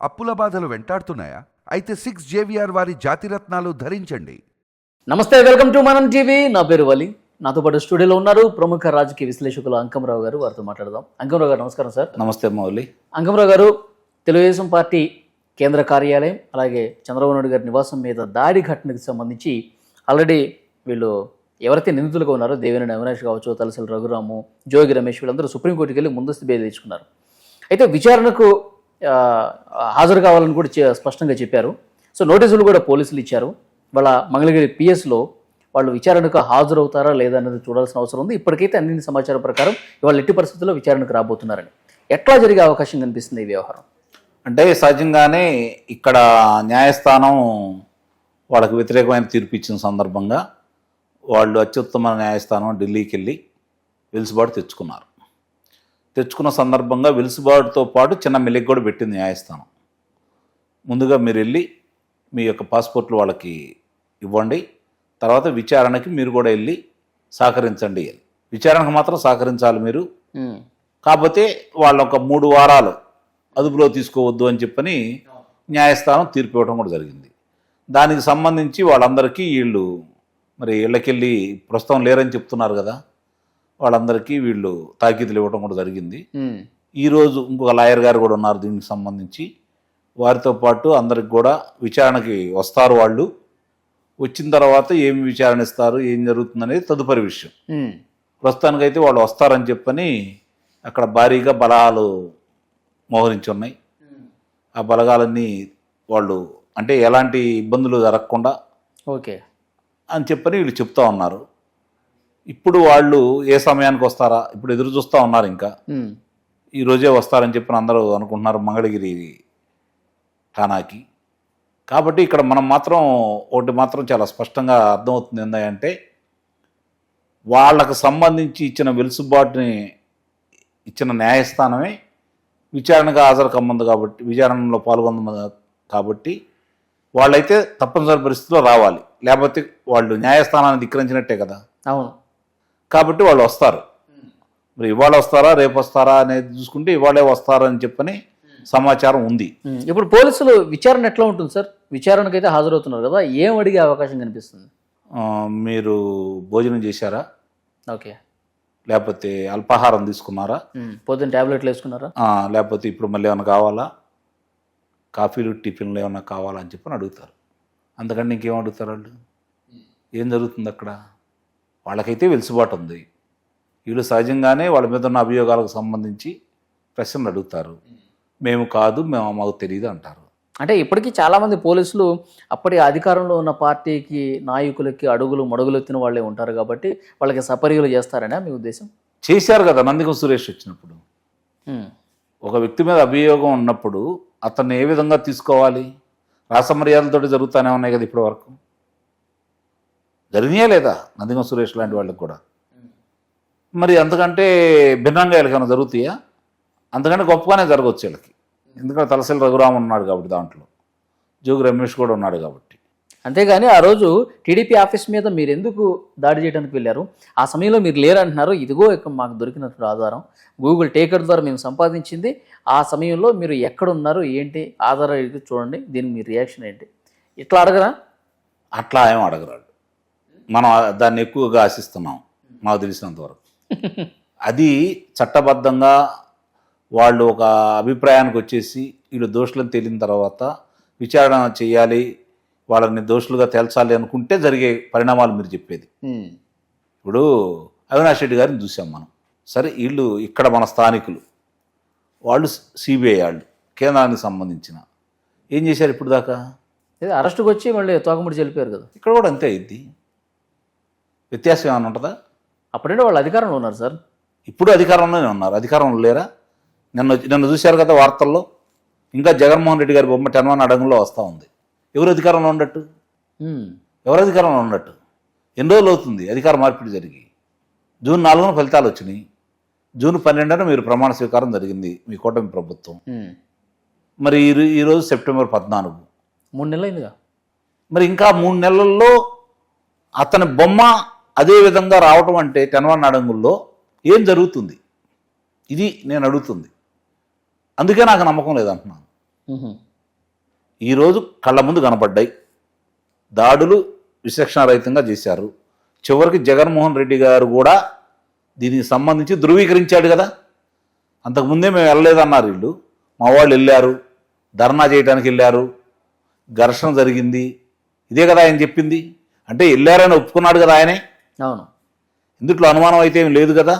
అప్పుల బాధలు వెంటాడుతున్నాయా? అయితే సిక్స్ జేవిఆర్ వారి జాతిరత్నాలు ధరించండి. నమస్తే వెల్కమ్ టు మనం టీవీ. నా పేరు వలి. నాతో పాటు స్టూడియోలో ఉన్నారు ప్రముఖ రాజకీయ విశ్లేషకులు అంకమరావు గారు. వారితో మాట్లాడదాం. అంకమరావు గారు నమస్కారం సార్. నమస్తే మౌలి. అంకమరావు గారు తెలుగుదేశం పార్టీ కేంద్ర కార్యాలయం అలాగే చంద్రబాబు నాయుడు గారి నివాసం మీద దాడి ఘటనకు సంబంధించి ఆల్రెడీ వీళ్ళు ఎవరైతే నిందితులుగా ఉన్నారో దేవినేని అవినాష్ కావచ్చు తలసల రఘురాము జోగి రమేష్ వీళ్ళందరూ సుప్రీంకోర్టుకి వెళ్ళి ముందస్తు బెయిల్ తెచ్చుకున్నారు అయితే విచారణకు హాజరు కావాలని కూడా చే- స్పష్టంగా చెప్పారు. సో నోటీసులు కూడా పోలీసులు ఇచ్చారు. వాళ్ళ మంగళగిరి పిఎస్లో వాళ్ళు విచారణకు హాజరవుతారా లేదా అనేది చూడాల్సిన అవసరం ఉంది. ఇప్పటికైతే అన్ని సమాచారం ప్రకారం ఇవాళ ఎట్టి పరిస్థితుల్లో విచారణకు రాబోతున్నారని. ఎట్లా జరిగే అవకాశం కనిపిస్తుంది ఈ వ్యవహారం? అంటే సహజంగానే ఇక్కడ న్యాయస్థానం వాళ్ళకు వ్యతిరేకమైన తీర్పు ఇచ్చిన సందర్భంగా వాళ్ళు అత్యుత్తమ న్యాయస్థానం ఢిల్లీకి వెళ్ళి వెలుసుబాటు తెచ్చుకున్నారు. తెచ్చుకున్న సందర్భంగా వెలుసుబాటుతో పాటు చిన్న మెలికి కూడా పెట్టింది న్యాయస్థానం. ముందుగా మీరు వెళ్ళి మీ యొక్క పాస్పోర్ట్లు వాళ్ళకి ఇవ్వండి. తర్వాత విచారణకి మీరు కూడా వెళ్ళి సహకరించండి. విచారణకు మాత్రం సహకరించాలి మీరు. కాకపోతే వాళ్ళు ఒక మూడు వారాలు అదుపులో తీసుకోవద్దు అని చెప్పని న్యాయస్థానం తీర్పు ఇవ్వడం కూడా జరిగింది. దానికి సంబంధించి వాళ్ళందరికీ వీళ్ళు మరి ఇళ్ళకెళ్ళి ప్రస్తుతం లేరని చెప్తున్నారు కదా. వాళ్ళందరికీ వీళ్ళు తాకీదులు ఇవ్వడం కూడా జరిగింది. ఈరోజు ఇంకొక లాయర్ గారు కూడా ఉన్నారు దీనికి సంబంధించి. వారితో పాటు అందరికి కూడా విచారణకి వస్తారు వాళ్ళు. వచ్చిన తర్వాత ఏమి విచారణ ఇస్తారు ఏం జరుగుతుందనేది తదుపరి విషయం. ప్రస్తుతానికైతే వాళ్ళు వస్తారని చెప్పని అక్కడ భారీగా బలగాలు మోహరించి ఉన్నాయి. ఆ బలగాలన్నీ వాళ్ళు అంటే ఎలాంటి ఇబ్బందులు జరగకుండా ఓకే. అని చెప్పని వీళ్ళు చెప్తా ఉన్నారు. ఇప్పుడు వాళ్ళు ఏ సమయానికి వస్తారా? ఇప్పుడు ఎదురు చూస్తూ ఉన్నారు ఇంకా. ఈ రోజే వస్తారని చెప్పి అందరూ అనుకుంటున్నారు మంగళగిరి ఠానాకి. కాబట్టి ఇక్కడ మనం మాత్రం ఒకటి మాత్రం చాలా స్పష్టంగా అర్థమవుతుంది ఏంటంటే వాళ్ళకు సంబంధించి ఇచ్చిన వెలుసుబాటుని ఇచ్చిన న్యాయస్థానమే విచారణగా హాజరు కమ్మంది కాబట్టి విచారణలో పాల్గొంది కాబట్టి వాళ్ళైతే తప్పనిసరి పరిస్థితిలో రావాలి. లేకపోతే వాళ్ళు న్యాయస్థానాన్ని ధిక్కరించినట్టే కదా. అవును. కాబట్టి వాళ్ళు వస్తారు. మరి ఇవాళ వస్తారా రేపు వస్తారా అనేది చూసుకుంటే ఇవాళే వస్తారని చెప్పని సమాచారం ఉంది. ఇప్పుడు పోలీసులు విచారణ ఎట్లా ఉంటుంది సార్? విచారణకు అయితే హాజరవుతున్నారు కదా ఏం అడిగే అవకాశం కనిపిస్తుంది? మీరు భోజనం చేశారా? ఓకే. లేకపోతే అల్పాహారం తీసుకున్నారా? పొద్దున్న ట్యాబ్లెట్లు వేసుకున్నారా? లేకపోతే ఇప్పుడు మళ్ళీ ఏమైనా కావాలా? కాఫీలు టిఫిన్లు ఏమైనా కావాలా అని చెప్పని అడుగుతారు. అంతకంటే ఇంకేం అడుగుతారు వాళ్ళు? ఏం జరుగుతుంది అక్కడ? వాళ్ళకైతే వెలుసుబాటు ఉంది. వీళ్ళు సహజంగానే వాళ్ళ మీద ఉన్న అభియోగాలకు సంబంధించి ప్రశ్నలు అడుగుతారు. మేము కాదు మేము మాకు తెలియదు అంటారు. అంటే ఇప్పటికీ చాలా మంది పోలీసులు అప్పటి అధికారంలో ఉన్న పార్టీకి నాయకులకి అడుగులు మడుగులు ఎత్తిన వాళ్ళే ఉంటారు కాబట్టి వాళ్ళకి సపర్యలు చేస్తారనే మీ ఉద్దేశం? చేశారు కదా నందిగం సురేష్ వచ్చినప్పుడు. ఒక వ్యక్తి మీద అభియోగం ఉన్నప్పుడు అతన్ని ఏ విధంగా తీసుకోవాలి? రాసమర్యాదలతో జరుగుతూనే ఉన్నాయి కదా ఇప్పటి వరకు. జరిగినాయా లేదా? నందిగం సురేష్ లాంటి వాళ్ళకి కూడా? మరి అంతకంటే భిన్నంగా వీళ్ళకైనా జరుగుతాయా? అంతకంటే గొప్పగానే జరగవచ్చు వీళ్ళకి. ఎందుకంటే తలసరి రఘురామ్ ఉన్నాడు కాబట్టి దాంట్లో. జోగి రమేష్ కూడా ఉన్నాడు కాబట్టి. అంతేగాని ఆ రోజు టీడీపీ ఆఫీస్ మీద మీరు ఎందుకు దాడి చేయడానికి వెళ్ళారు? ఆ సమయంలో మీరు లేరంటున్నారు. ఇదిగో ఇక్కడ మాకు దొరికినటువంటి ఆధారం. గూగుల్ టేకర్ ద్వారా మేము సంపాదించింది. ఆ సమయంలో మీరు ఎక్కడ ఉన్నారు ఏంటి? ఆధారం ఇది చూడండి. దీనికి మీ రియాక్షన్ ఏంటి? ఇట్లా అడగరా? అట్లా ఏం అడగరాడు మనం దాన్ని ఎక్కువగా ఆశిస్తున్నాం మాకు తెలిసినంత వరకు. అది చట్టబద్ధంగా వాళ్ళు ఒక అభిప్రాయానికి వచ్చేసి వీళ్ళు దోషులను తేలిన తర్వాత విచారణ చేయాలి వాళ్ళని దోషులుగా తేల్చాలి అనుకుంటే జరిగే పరిణామాలు మీరు చెప్పేది. ఇప్పుడు అవినాష్ రెడ్డి గారిని చూసాం మనం. సరే వీళ్ళు ఇక్కడ మన స్థానికులు. వాళ్ళు సిబిఐ వాళ్ళు కేంద్రానికి సంబంధించిన. ఏం చేశారు ఇప్పుడు దాకా? అరెస్ట్కి వచ్చి మళ్ళీ తోకముడి చెల్లిపోయారు కదా. ఇక్కడ కూడా అంతే అయింది. వ్యత్యాసం ఏమైనా ఉంటుందా? అప్పుడంటే వాళ్ళు అధికారంలో ఉన్నారు సార్. ఇప్పుడు అధికారంలోనే ఉన్నారు. అధికారంలో లేరా? నిన్న నిన్న చూశారు కదా వార్తల్లో? ఇంకా జగన్మోహన్ రెడ్డి గారి బొమ్మ టెన్వన్ అడంగులో వస్తూ ఉంది. ఎవరు అధికారంలో ఉమ్, ఎవరు అధికారంలో ఉన్నట్టు? ఎన్ని రోజులు అవుతుంది? అధికార మార్పిడి జరిగి. జూన్ నాలుగున ఫలితాలు వచ్చినాయి. జూన్ పన్నెండున మీరు ప్రమాణ స్వీకారం జరిగింది మీ కూటమి ప్రభుత్వం. మరి ఈ ఈరోజు సెప్టెంబర్ పద్నాలుగు. మూడు నెలలు అయిందిగా. మరి ఇంకా మూడు నెలల్లో అతని బొమ్మ అదే విధంగా రావటం అంటే టెన్వన్ అడంగుల్లో ఏం జరుగుతుంది? ఇది నేను అడుగుతుంది. అందుకే నాకు నమ్మకం లేదంటున్నాను. ఈరోజు కళ్ళ ముందు కనపడ్డాయి. దాడులు విచక్షణారహితంగా చేశారు. చివరికి జగన్మోహన్ రెడ్డి గారు కూడా దీనికి సంబంధించి ధృవీకరించాడు కదా. అంతకుముందే మేము వెళ్ళలేదన్నారు వీళ్ళు. మా వాళ్ళు వెళ్ళారు. ధర్నా చేయడానికి వెళ్ళారు. ఘర్షణ జరిగింది. ఇదే కదా ఆయన చెప్పింది. అంటే వెళ్ళారని ఒప్పుకున్నాడు కదా ఆయనే. అవును. ఇందుట్లో అనుమానం అయితే ఏం లేదు కదా?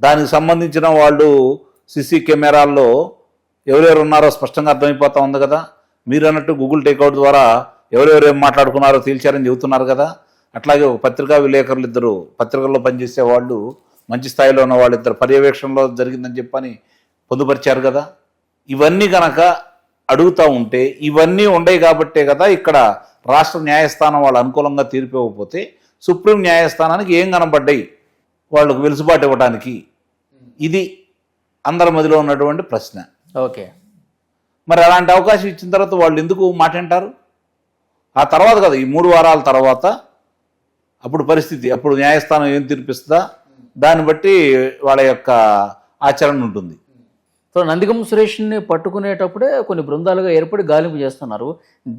దానికి సంబంధించిన వాళ్ళు సీసీ కెమెరాల్లో ఎవరెవరు ఉన్నారో స్పష్టంగా అర్థమైపోతా ఉంది కదా? మీరు అన్నట్టు గూగుల్ టేక్అవుట్ ద్వారా ఎవరెవరు ఏం మాట్లాడుకున్నారో తేల్చారని చెబుతున్నారు కదా? అట్లాగే ఒక పత్రికా విలేకరులు ఇద్దరు పత్రికల్లో పనిచేసే వాళ్ళు మంచి స్థాయిలో ఉన్న వాళ్ళిద్దరు పర్యవేక్షణలో జరిగిందని చెప్పని పొందుపరిచారు కదా? ఇవన్నీ కనుక అడుగుతూ ఉంటే ఇవన్నీ ఉండే కాబట్టే కదా ఇక్కడ రాష్ట్ర న్యాయస్థానం వాళ్ళు అనుకూలంగా తీర్పు ఇవ్వకపోతే సుప్రీం న్యాయస్థానానికి ఏం కనబడ్డాయి? వాళ్ళకు వెలుసుబాటు ఇవ్వడానికి ఇది అందరి మధ్యలో ఉన్నటువంటి ప్రశ్న. ఓకే. మరి అలాంటి అవకాశం ఇచ్చిన తర్వాత వాళ్ళు ఎందుకు మాట అంటారు ఆ తర్వాత కదా ఈ మూడు వారాల తర్వాత అప్పుడు పరిస్థితి అప్పుడు న్యాయస్థానం ఏం తీర్పిస్తుందా? దాన్ని బట్టి వాళ్ళ యొక్క ఆచరణ ఉంటుంది. సో నందిగం సురేష్ని పట్టుకునేటప్పుడే కొన్ని బృందాలుగా ఏర్పడి గాలింపు చేస్తున్నారు.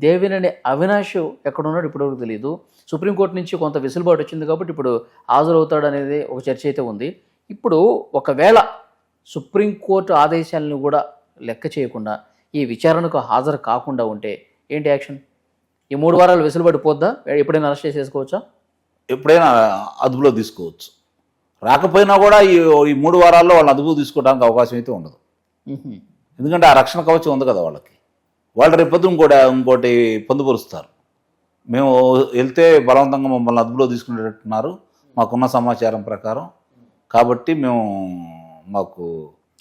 దేవినేని అవినాష్ ఎక్కడున్నాడు ఇప్పటివరకు తెలియదు సుప్రీంకోర్టు నుంచి కొంత వెసులుబాటు వచ్చింది కాబట్టి ఇప్పుడు హాజరవుతాడు అనేది ఒక చర్చ అయితే ఉంది. ఇప్పుడు ఒకవేళ సుప్రీంకోర్టు ఆదేశాలను కూడా లెక్క చేయకుండా ఈ విచారణకు హాజరు కాకుండా ఉంటే ఏంటి యాక్షన్? ఈ మూడు వారాలు వెసులుబాటు పోద్దా? ఎప్పుడైనా అరెస్ట్ చేసేసుకోవచ్చా? ఎప్పుడైనా అదుపులో తీసుకోవచ్చు. రాకపోయినా కూడా ఈ ఈ మూడు వారాల్లో వాళ్ళు అదుపు తీసుకోవడానికి అవకాశం అయితే ఉండదు. ఎందుకంటే ఆ రక్షణ కవచం ఉంది కదా వాళ్ళకి. వాళ్ళు రేపొద్దు ఇంకోటి ఇంకోటి పొందుపరుస్తారు. మేము వెళ్తే బలవంతంగా మమ్మల్ని అదుపులో తీసుకునేటట్టున్నారు మాకున్న సమాచారం ప్రకారం. కాబట్టి మేము మాకు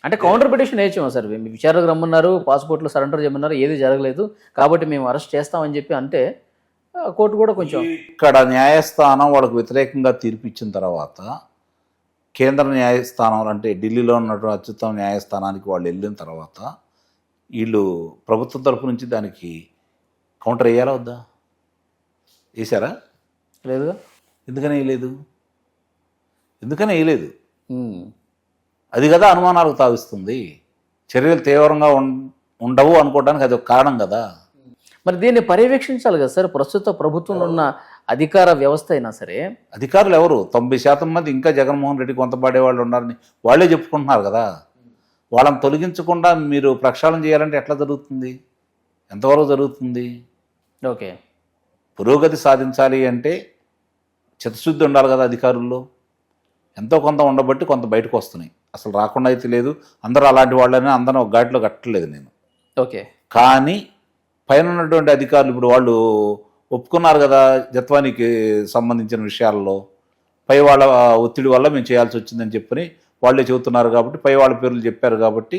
అంటే కౌంటర్ పిటిషన్ వేయచ్చాము సార్. మీ విచారణకు రమ్మన్నారు పాస్పోర్ట్లు సరెండర్ చేయమన్నారు ఏది జరగలేదు. కాబట్టి మేము అరెస్ట్ చేస్తామని చెప్పి అంటే కోర్టు కూడా కొంచెం ఇక్కడ న్యాయస్థానం వాళ్ళకు వ్యతిరేకంగా తీర్పు ఇచ్చిన తర్వాత కేంద్ర న్యాయస్థానం అంటే ఢిల్లీలో ఉన్నటువంటి అత్యుత్తమ న్యాయస్థానానికి వాళ్ళు వెళ్ళిన తర్వాత వీళ్ళు ప్రభుత్వం తరపు నుంచి దానికి కౌంటర్ వేయాలా వద్దా? వేశారా? లేదుగా ఎందుకని వేయలేదు? ఎందుకని వేయలేదు. అది కదా అనుమానాలకు తావిస్తుంది. చర్యలు తీవ్రంగా ఉం- ఉండవు అనుకోవడానికి అది ఒక కారణం కదా. మరి దీన్ని పర్యవేక్షించాలి కదా సార్. ప్రస్తుత ప్రభుత్వంలో ఉన్న అధికార వ్యవస్థ అయినా సరే అధికారులు ఎవరు? తొంభై శాతం మంది ఇంకా జగన్మోహన్ రెడ్డి కొంత పాడే వాళ్ళు ఉన్నారని వాళ్ళే చెప్పుకుంటున్నారు కదా. వాళ్ళని తొలగించకుండా మీరు ప్రక్షాళన చేయాలంటే ఎట్లా జరుగుతుంది? ఎంతవరకు జరుగుతుంది? ఓకే. పురోగతి సాధించాలి అంటే చిత్తశుద్ధి ఉండాలి కదా అధికారుల్లో. ఎంతో కొంత ఉండబట్టి కొంత బయటకు వస్తున్నాయి. అసలు రాకుండా అయితే లేదు. అందరూ అలాంటి వాళ్ళని అందరం ఒక ఘాట్లో కట్టలేదు నేను. ఓకే. కానీ పైన ఉన్నటువంటి అధికారులు ఇప్పుడు వాళ్ళు ఒప్పుకున్నారు కదా జత్వానికి సంబంధించిన విషయాల్లో పై వాళ్ళ ఒత్తిడి వల్ల మేము చేయాల్సి వచ్చిందని చెప్పని వాళ్ళే చెబుతున్నారు కాబట్టి పై వాళ్ళ పేర్లు చెప్పారు కాబట్టి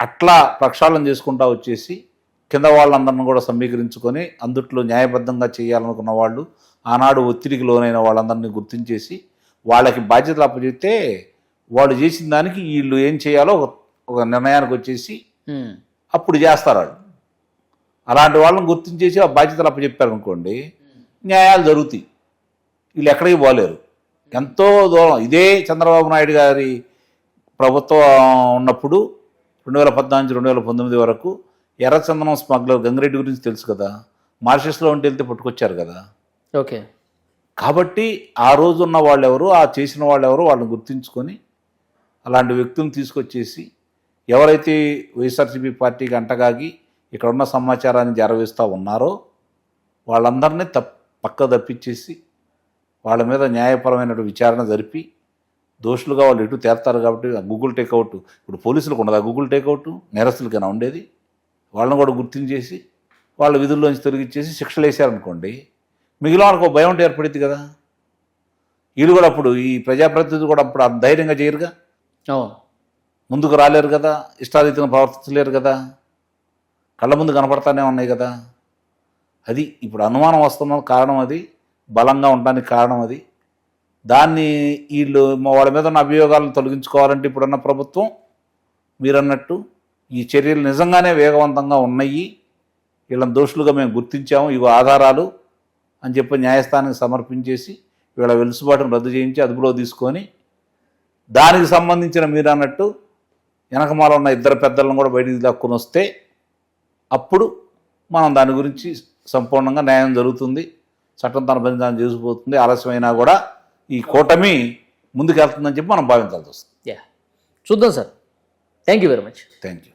అట్లా ప్రక్షాళన చేసుకుంటా వచ్చేసి కింద వాళ్ళందరిని కూడా సమీకరించుకొని అందుట్లో న్యాయబద్ధంగా చేయాలనుకున్న వాళ్ళు ఆనాడు ఒత్తిడికి లోనైన వాళ్ళందరినీ గుర్తించేసి వాళ్ళకి బాధ్యతలు అప్పచెప్తే వాళ్ళు చేసిన దానికి వీళ్ళు ఏం చేయాలో ఒక నిర్ణయానికి వచ్చేసి. అప్పుడు చేస్తారు వాళ్ళు అలాంటి వాళ్ళని గుర్తించేసి ఆ బాధ్యతలు అప్పచెప్పారు అనుకోండి న్యాయాలు జరుగుతాయి. వీళ్ళు ఎక్కడికి పోలేరు. ఎంతో దూరం. ఇదే చంద్రబాబు నాయుడు గారి ప్రభుత్వం ఉన్నప్పుడు రెండు వేల పద్నాలుగు రెండు వేల పంతొమ్మిది వరకు ఎర్రచందనం స్మగ్లర్ గంగిరెడ్డి గురించి తెలుసు కదా? మారిషస్లో ఉంటే వెళ్తే పట్టుకొచ్చారు కదా? ఓకే. కాబట్టి ఆ రోజు ఉన్న వాళ్ళు ఎవరు ఆ చేసిన వాళ్ళు ఎవరు వాళ్ళని గుర్తించుకొని అలాంటి వ్యక్తులను తీసుకొచ్చేసి ఎవరైతే వైఎస్ఆర్సీపీ పార్టీకి అంటగాగి ఇక్కడ ఉన్న సమాచారాన్ని జరవేస్తూ ఉన్నారో వాళ్ళందరినీ తప్ పక్క తప్పించేసి వాళ్ళ మీద న్యాయపరమైన విచారణ జరిపి దోషులుగా వాళ్ళు ఎటు తేల్తారు కాబట్టి ఆ గూగుల్ టేక్అవుట్ ఇప్పుడు పోలీసులకు ఉండదు. ఆ గూగుల్ టేక్అవుట్ నేరస్తులకైనా ఉండేది. వాళ్ళని కూడా గుర్తించేసి వాళ్ళ విధుల్లోంచి తొలగించేసి శిక్షలు వేశారనుకోండి మిగిలిన వాళ్ళకి ఒక భయం ఉంటే ఏర్పడింది కదా. వీళ్ళు కూడా అప్పుడు ఈ ప్రజాప్రతినిధులు కూడా అప్పుడు ధైర్యంగా చేయరుగా? ముందుకు రాలేరు కదా. ఇష్టారీతిని ప్రవర్తించలేరు కదా. కళ్ళ ముందు కనపడతానే ఉన్నాయి కదా. అది ఇప్పుడు అనుమానం వస్తున్న కారణం అది బలంగా ఉండడానికి కారణం అది. దాన్ని వీళ్ళు మా వాళ్ళ మీద ఉన్న అభియోగాలను తొలగించుకోవాలంటే ఇప్పుడున్న ప్రభుత్వం మీరన్నట్టు ఈ చర్యలు నిజంగానే వేగవంతంగా ఉన్నాయి. వీళ్ళని దోషులుగా మేము గుర్తించాము. ఇవి ఆధారాలు అని చెప్పి న్యాయస్థానానికి సమర్పించేసి వీళ్ళ వెలుసుబాటును రద్దు చేయించి అదుపులో తీసుకొని దానికి సంబంధించిన మీరు అన్నట్టు వెనకమాల ఉన్న ఇద్దరు పెద్దలను కూడా బయటికి దాక్కుని వస్తే అప్పుడు మనం దాని గురించి సంపూర్ణంగా న్యాయం జరుగుతుంది చట్టం తన పని దాన్ని చేసుకుపోతుంది ఆలస్యమైనా కూడా ఈ కూటమి ముందుకెళ్తుందని చెప్పి మనం భావించాల్సి వస్తుంది. యా చూద్దాం sir. Thank you very much thank you